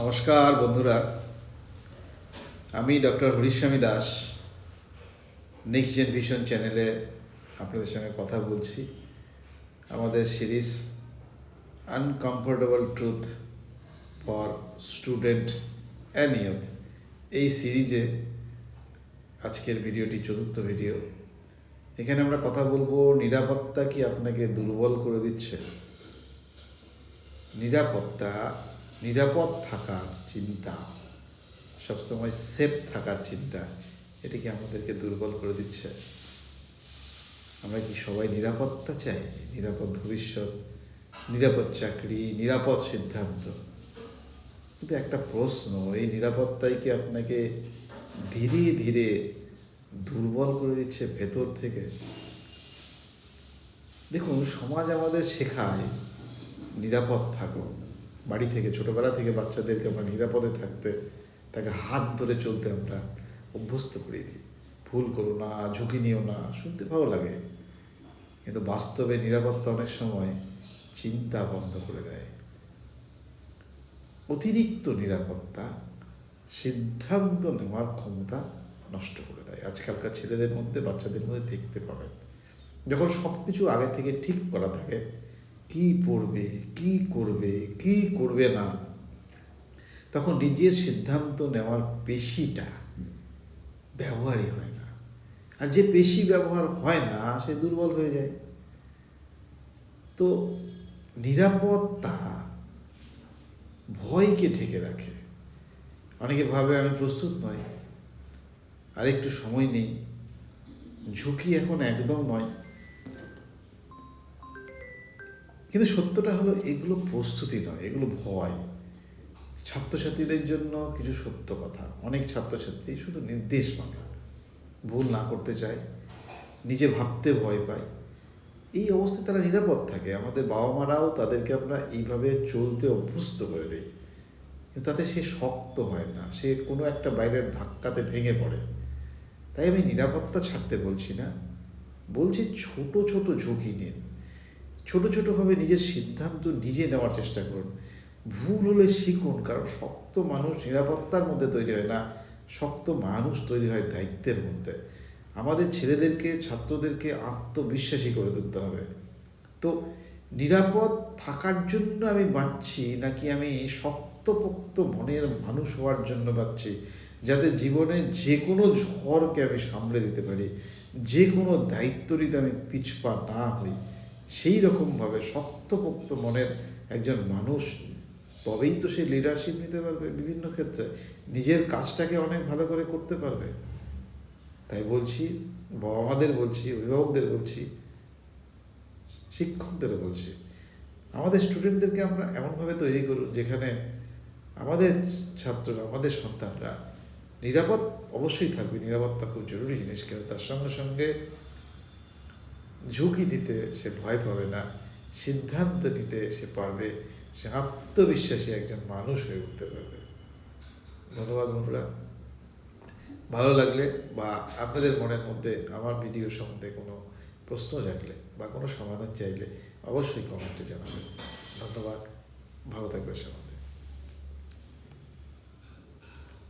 নমস্কার, বন্ধুরা। আমি doctor Hariswami Das next Gen vision চ্যানেলে আপনাদের সঙ্গে কথা বলছি। আমাদের series uncomfortable truth for student and youth এই সিরিজে আজকের ভিডিওটি চতুর্থ ভিডিও। এখানে আমরা কথা বলব, নিরাপত্তা কি আপনাকে দুর্বল করে দিচ্ছে? নিরাপত্তা নিরাপদ থাকার চিন্তা, সবসময় সেফ থাকার চিন্তা এটি কি আমাদেরকে দুর্বল করে দিচ্ছে। আমরা কি সবাই নিরাপত্তা চাই? নিরাপদ ভবিষ্যৎ, নিরাপদ চাকরি, নিরাপদ সিদ্ধান্ত? কিন্তু একটা প্রশ্ন, এই নিরাপত্তাই কি আপনাকে ধীরে ধীরে দুর্বল করে দিচ্ছে ভেতর থেকে? দেখুন, সমাজ আমাদের শেখায় নিরাপদ থাকো বাড়ি থেকে, ছোটবেলা থেকে বাচ্চাদেরকে আমরা নিরাপদে থাকতে, তাকে হাত ধরে চলতে আমরা অভ্যস্ত করে দিই। ভুল করো না, ঝুঁকি নিও না, শুনতে ভালো লাগে। কিন্তু বাস্তবে নিরাপত্তা অনেক সময় চিন্তা বন্ধ করে দেয়। অতিরিক্ত নিরাপত্তা, সিদ্ধান্ত নেওয়ার ক্ষমতা নষ্ট করে দেয়। আজকালকার ছেলেদের মধ্যে, বাচ্চাদের মধ্যে দেখতে পাবেন। যখন সব কিছু আগে থেকে ঠিক করা থাকে কি পড়বে, কি করবে কি করবে না? তখন নিজের সিদ্ধান্ত নেওয়ার পেশিটা ব্যবহারই হয় না। আর যে পেশি ব্যবহার হয় না, সে দুর্বল হয়ে যায়। তো নিরাপত্তা ভয়কে ঢেকে রাখে। অনেকে ভাবে আমি প্রস্তুত নই আর একটু সময় নেই। ঝুঁকি এখন একদম নয়। কিন্তু সত্যটা হলো এগুলো প্রস্তুতি নয়, এগুলো ভয়। ছাত্রছাত্রীদের জন্য কিছু সত্য কথা। অনেক ছাত্রছাত্রী শুধু নির্দেশ মানে। ভুল না করতে চায়, নিজে ভাবতে ভয় পায়। এই অবস্থায় তারা নিরাপদ থাকে। আমাদের বাবা মারাও তাদেরকে আমরা এইভাবে চলতে অভ্যস্ত করে দেই। কিন্তু তাতে সে শক্ত হয় না। সে কোনো একটা বাইরের ধাক্কাতে ভেঙে পড়ে। তাই আমি নিরাপত্তা ছাড়তে বলছি না। বলছি ছোট ছোট ঝুঁকি নিন। ছোট ছোটোভাবে নিজের সিদ্ধান্ত নিজে নেওয়ার চেষ্টা করুন। ভুল হলে শিখুন, কারণ শক্ত মানুষ নিরাপত্তার মধ্যে তৈরি হয় না, শক্ত মানুষ তৈরি হয় দায়িত্বের মধ্যে। আমাদের ছেলেদেরকে, ছাত্রদেরকে আত্মবিশ্বাসী করে তুলতে হবে। তো নিরাপদ থাকার জন্য আমি বাঁচছি, নাকি আমি শক্তপোক্ত মনের মানুষ হওয়ার জন্য বাঁচছি, যাতে জীবনে যে কোনো ঝড়কে আমি সামলে দিতে পারি যে কোনো দায়িত্ব নিতে আমি পিছপা না হই? সেই রকমভাবে শক্তপোক্ত মনের একজন মানুষ তবেই তো সে লিডারশিপ নিতে পারবে বিভিন্ন ক্ষেত্রে। নিজের কাজটাকে অনেক ভালো করে করতে পারবে। তাই বলছি বাবা মাদের বলছি, অভিভাবকদের বলছি, শিক্ষকদের বলছি। আমাদের স্টুডেন্টদেরকে আমরা এমনভাবে তৈরি করুন যেখানে আমাদের ছাত্ররা, আমাদের সন্তানরা নিরাপদ অবশ্যই থাকবে। নিরাপত্তা খুব জরুরি জিনিস কেন তার সঙ্গে সঙ্গে ঝুঁকি নিতে সে ভয় পাবে না, সিদ্ধান্ত নিতে সে পারবে, সে আত্মবিশ্বাসী একজন মানুষ হয়ে উঠতে পারবে। ধন্যবাদ বন্ধুরা। ভালো লাগলে বা আপনাদের মনের মধ্যে আমার ভিডিও সম্বন্ধে কোনো প্রশ্ন জাগলে বা কোনো সমাধান চাইলে অবশ্যই কমেন্টে জানাবেন। ধন্যবাদ। ভালো থাকবে সবাই।